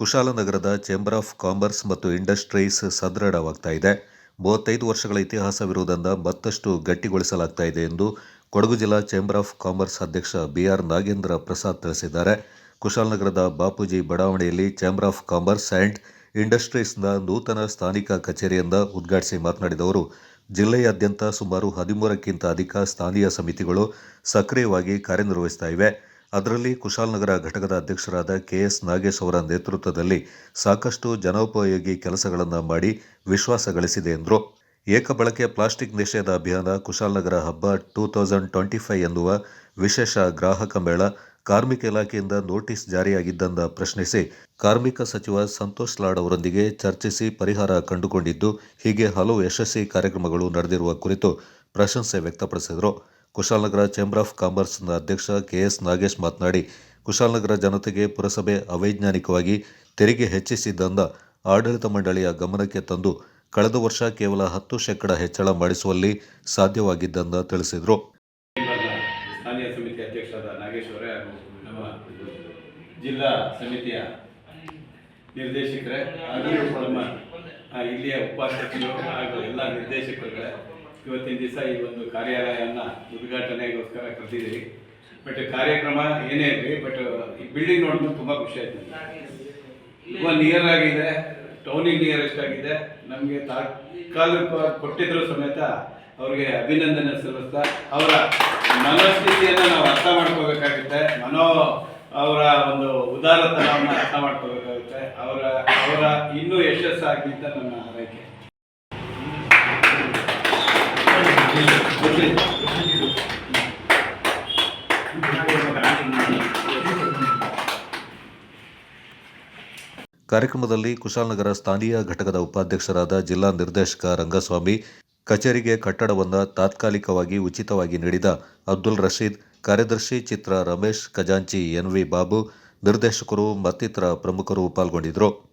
ಕುಶಾಲನಗರದ chamber of commerce ಮತ್ತು industries ಸದೃಢವಾಗ್ತಾ ಇದೆ. ಮೂವತ್ತೈದು ವರ್ಷಗಳ ಇತಿಹಾಸವಿರುವುದನ್ನು ಮತ್ತಷ್ಟು ಗಟ್ಟಿಗೊಳಿಸಲಾಗ್ತಾ ಇದೆ ಎಂದು ಕೊಡಗು ಜಿಲ್ಲಾ ಚೇಂಬರ್ ಆಫ್ ಕಾಮರ್ಸ್ ಅಧ್ಯಕ್ಷ ಬಿ ಆರ್ ನಾಗೇಂದ್ರ ಪ್ರಸಾದ್ ತಿಳಿಸಿದ್ದಾರೆ. ಕುಶಾಲನಗರದ ಬಾಪೂಜಿ ಬಡಾವಣೆಯಲ್ಲಿ ಚೇಂಬರ್ ಆಫ್ ಕಾಮರ್ಸ್ ಆ್ಯಂಡ್ ಇಂಡಸ್ಟ್ರೀಸ್ನ ನೂತನ ಸ್ಥಾನಿಕ ಕಚೇರಿಯಿಂದ ಉದ್ಘಾಟಿಸಿ ಮಾತನಾಡಿದ ಅವರು, ಜಿಲ್ಲೆಯಾದ್ಯಂತ ಸುಮಾರು ಹದಿಮೂರಕ್ಕಿಂತ ಅಧಿಕ ಸ್ಥಾನೀಯ ಸಮಿತಿಗಳು ಸಕ್ರಿಯವಾಗಿ ಕಾರ್ಯನಿರ್ವಹಿಸ್ತಾ ಇವೆ. ಅದರಲ್ಲಿ ಕುಶಾಲನಗರ ಘಟಕದ ಅಧ್ಯಕ್ಷರಾದ ಕೆಎಸ್ ನಾಗೇಶ್ ಅವರ ನೇತೃತ್ವದಲ್ಲಿ ಸಾಕಷ್ಟು ಜನೋಪಯೋಗಿ ಕೆಲಸಗಳನ್ನು ಮಾಡಿ ವಿಶ್ವಾಸ ಗಳಿಸಿದೆ ಎಂದರು. ಏಕಬಳಕೆ ಪ್ಲಾಸ್ಟಿಕ್ ನಿಷೇಧ ಅಭಿಯಾನ ಕುಶಾಲನಗರ ಹಬ್ಬ ಟೂ ತೌಸಂಡ್ ಟ್ವೆಂಟಿ ಫೈವ್ ಎನ್ನುವ ವಿಶೇಷ ಗ್ರಾಹಕ ಮೇಳ ಕಾರ್ಮಿಕ ಇಲಾಖೆಯಿಂದ ನೋಟಿಸ್ ಜಾರಿಯಾಗಿದ್ದನ್ನು ಪ್ರಶ್ನಿಸಿ ಕಾರ್ಮಿಕ ಸಚಿವ ಸಂತೋಷ್ ಲಾಡ್ ಅವರೊಂದಿಗೆ ಚರ್ಚಿಸಿ ಪರಿಹಾರ ಕಂಡುಕೊಂಡಿದ್ದು ಹೀಗೆ ಹಲವು ಯಶಸ್ವಿ ಕಾರ್ಯಕ್ರಮಗಳು ನಡೆದಿರುವ ಕುರಿತು ಪ್ರಶಂಸೆ ವ್ಯಕ್ತಪಡಿಸಿದರು. ಕುಶಾಲನಗರ ಚೇಂಬರ್ ಆಫ್ ಕಾಮರ್ಸ್ನ ಅಧ್ಯಕ್ಷ ಕೆ ಎಸ್ ನಾಗೇಶ್ ಮಾತನಾಡಿ, ಕುಶಾಲನಗರ ಜನತೆಗೆ ಪುರಸಭೆ ಅವೈಜ್ಞಾನಿಕವಾಗಿ ತೆರಿಗೆ ಹೆಚ್ಚಿಸಿದ್ದಂದ ಆಡಳಿತ ಮಂಡಳಿಯ ಗಮನಕ್ಕೆ ತಂದು ಕಳೆದ ವರ್ಷ ಕೇವಲ ಹತ್ತು ಶೇಕಡ ಹೆಚ್ಚಳ ಮಾಡಿಸುವಲ್ಲಿ ಸಾಧ್ಯವಾಗಿದ್ದಂದ ತಿಳಿಸಿದರು. ಸ್ಥಾನೀಯ ಸಮಿತಿ ಅಧ್ಯಕ್ಷರಾದ ನಾಗೇಶ್ ಅವರೇ ಹಾಗೂ ನಮ್ಮ ಜಿಲ್ಲಾ ಸಮಿತಿಯ ನಿರ್ದೇಶಕರೇ ಹಾಗೂ ನಮ್ಮ ಇಲ್ಲಿಯ ಉಪಾಧ್ಯಕ್ಷರು ಹಾಗೂ ಎಲ್ಲ ನಿರ್ದೇಶಕರುಗಳೇ ಇವತ್ತಿನ ದಿವಸ ಈ ಒಂದು ಕಾರ್ಯಾಲಯವನ್ನು ಉದ್ಘಾಟನೆಗೋಸ್ಕರ ಕರೆದಿದ್ದೀವಿ ಬಟ್ ಕಾರ್ಯಕ್ರಮ ಏನೇ ಇರಲಿ ಬಟ್ ಈ ಬಿಲ್ಡಿಂಗ್ ನೋಡಿದ್ರೆ ತುಂಬ ಖುಷಿ ಆಯ್ತು ತುಂಬ ನಿಯರ್ ಆಗಿದೆ ಟೌನಿಗೆ ನಿಯರೆಸ್ಟ್ ಆಗಿದೆ. ನಮಗೆ ತಾತ್ಕಾಲಿಕ ಕೊಟ್ಟಿದ್ರು ಸಮೇತ ಅವ್ರಿಗೆ ಅಭಿನಂದನೆ ಸಲ್ಲಿಸ್ತಾ, ಅವರ ಮನಸ್ಥಿತಿಯನ್ನು ನಾವು ಅರ್ಥ ಮಾಡ್ಕೋಬೇಕಾಗುತ್ತೆ. ಮನೋ ಅವರ ಒಂದು ಉದಾರತನವನ್ನು ಅರ್ಥ ಮಾಡ್ಕೋಬೇಕಾಗುತ್ತೆ. ಅವರ ಅವರ ಇನ್ನೂ ಯಶಸ್ಸಾಗಿ ಅಂತ ನನ್ನ ಹಾರೈಕೆ. ಕಾರ್ಯಕ್ರಮದಲ್ಲಿ ಕುಶಾಲನಗರ ಸ್ಥಾನೀಯ ಘಟಕದ ಉಪಾಧ್ಯಕ್ಷರಾದ ಜಿಲ್ಲಾ ನಿರ್ದೇಶಕ ರಂಗಸ್ವಾಮಿ, ಕಚೇರಿಗೆ ಕಟ್ಟಡವನ್ನು ತಾತ್ಕಾಲಿಕವಾಗಿ ಉಚಿತವಾಗಿ ನೀಡಿದ ಅಬ್ದುಲ್ ರಶೀದ್, ಕಾರ್ಯದರ್ಶಿ ಚಿತ್ರ ರಮೇಶ್, ಖಜಾಂಚಿ ಎನ್ವಿ ಬಾಬು, ನಿರ್ದೇಶಕರು ಮತ್ತಿತರ ಪ್ರಮುಖರು ಪಾಲ್ಗೊಂಡಿದ್ದರು.